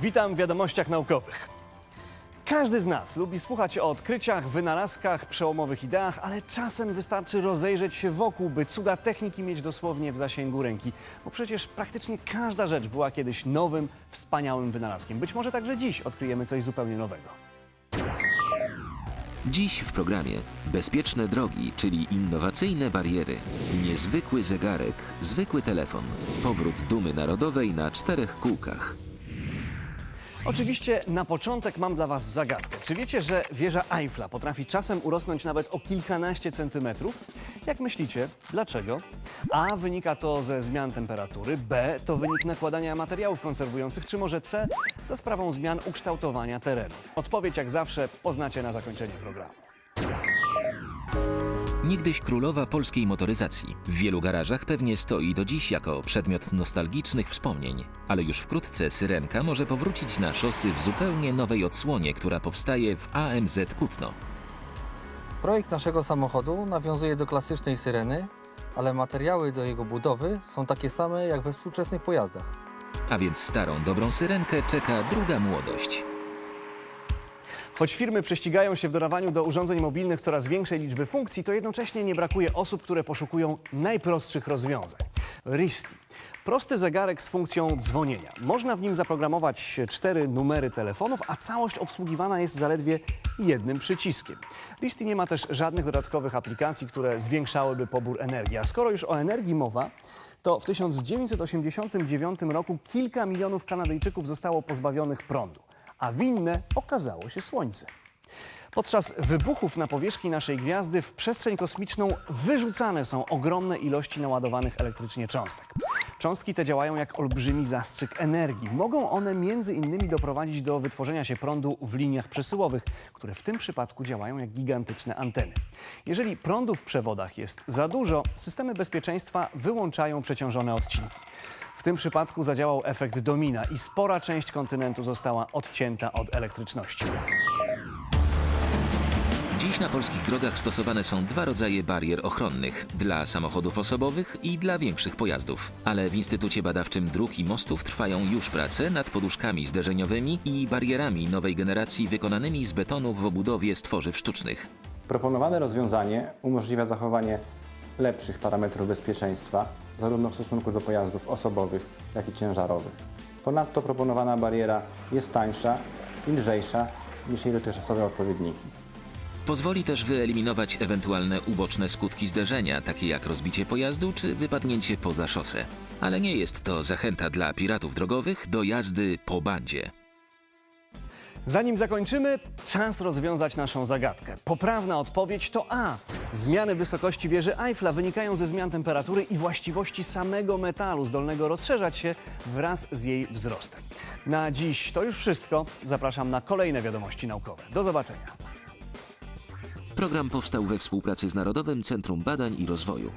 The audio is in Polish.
Witam w wiadomościach naukowych. Każdy z nas lubi słuchać o odkryciach, wynalazkach, przełomowych ideach, ale czasem wystarczy rozejrzeć się wokół, by cuda techniki mieć dosłownie w zasięgu ręki. Bo przecież praktycznie każda rzecz była kiedyś nowym, wspaniałym wynalazkiem. Być może także dziś odkryjemy coś zupełnie nowego. Dziś w programie Bezpieczne drogi, czyli innowacyjne bariery, niezwykły zegarek, zwykły telefon, powrót dumy narodowej na czterech kółkach. Oczywiście na początek mam dla Was zagadkę. Czy wiecie, że wieża Eiffla potrafi czasem urosnąć nawet o kilkanaście centymetrów? Jak myślicie, dlaczego? A. Wynika to ze zmian temperatury, B. To wynik nakładania materiałów konserwujących, czy może C. Za sprawą zmian ukształtowania terenu? Odpowiedź jak zawsze poznacie na zakończenie programu. Niegdyś królowa polskiej motoryzacji. W wielu garażach pewnie stoi do dziś jako przedmiot nostalgicznych wspomnień. Ale już wkrótce Syrenka może powrócić na szosy w zupełnie nowej odsłonie, która powstaje w AMZ Kutno. Projekt naszego samochodu nawiązuje do klasycznej syreny, ale materiały do jego budowy są takie same jak we współczesnych pojazdach. A więc starą, dobrą Syrenkę czeka druga młodość. Choć firmy prześcigają się w dodawaniu do urządzeń mobilnych coraz większej liczby funkcji, to jednocześnie nie brakuje osób, które poszukują najprostszych rozwiązań. Risti. Prosty zegarek z funkcją dzwonienia. Można w nim zaprogramować cztery numery telefonów, a całość obsługiwana jest zaledwie jednym przyciskiem. Risti nie ma też żadnych dodatkowych aplikacji, które zwiększałyby pobór energii. A skoro już o energii mowa, to w 1989 roku kilka milionów Kanadyjczyków zostało pozbawionych prądu a winne okazało się Słońce. Podczas wybuchów na powierzchni naszej gwiazdy w przestrzeń kosmiczną wyrzucane są ogromne ilości naładowanych elektrycznie cząstek. Cząstki te działają jak olbrzymi zastrzyk energii. Mogą one między innymi doprowadzić do wytworzenia się prądu w liniach przesyłowych, które w tym przypadku działają jak gigantyczne anteny. Jeżeli prądu w przewodach jest za dużo, systemy bezpieczeństwa wyłączają przeciążone odcinki. W tym przypadku zadziałał efekt domina i spora część kontynentu została odcięta od elektryczności. Dziś na polskich drogach stosowane są dwa rodzaje barier ochronnych dla samochodów osobowych i dla większych pojazdów. Ale w Instytucie Badawczym Dróg i Mostów trwają już prace nad poduszkami zderzeniowymi i barierami nowej generacji wykonanymi z betonu w obudowie z tworzyw sztucznych. Proponowane rozwiązanie umożliwia zachowanie lepszych parametrów bezpieczeństwa, zarówno w stosunku do pojazdów osobowych, jak i ciężarowych. Ponadto proponowana bariera jest tańsza i lżejsza niż jej dotychczasowe odpowiedniki. Pozwoli też wyeliminować ewentualne uboczne skutki zderzenia, takie jak rozbicie pojazdu czy wypadnięcie poza szosę. Ale nie jest to zachęta dla piratów drogowych do jazdy po bandzie. Zanim zakończymy, czas rozwiązać naszą zagadkę. Poprawna odpowiedź to A. Zmiany wysokości wieży Eiffla wynikają ze zmian temperatury i właściwości samego metalu, zdolnego rozszerzać się wraz z jej wzrostem. Na dziś to już wszystko. Zapraszam na kolejne wiadomości naukowe. Do zobaczenia. Program powstał we współpracy z Narodowym Centrum Badań i Rozwoju.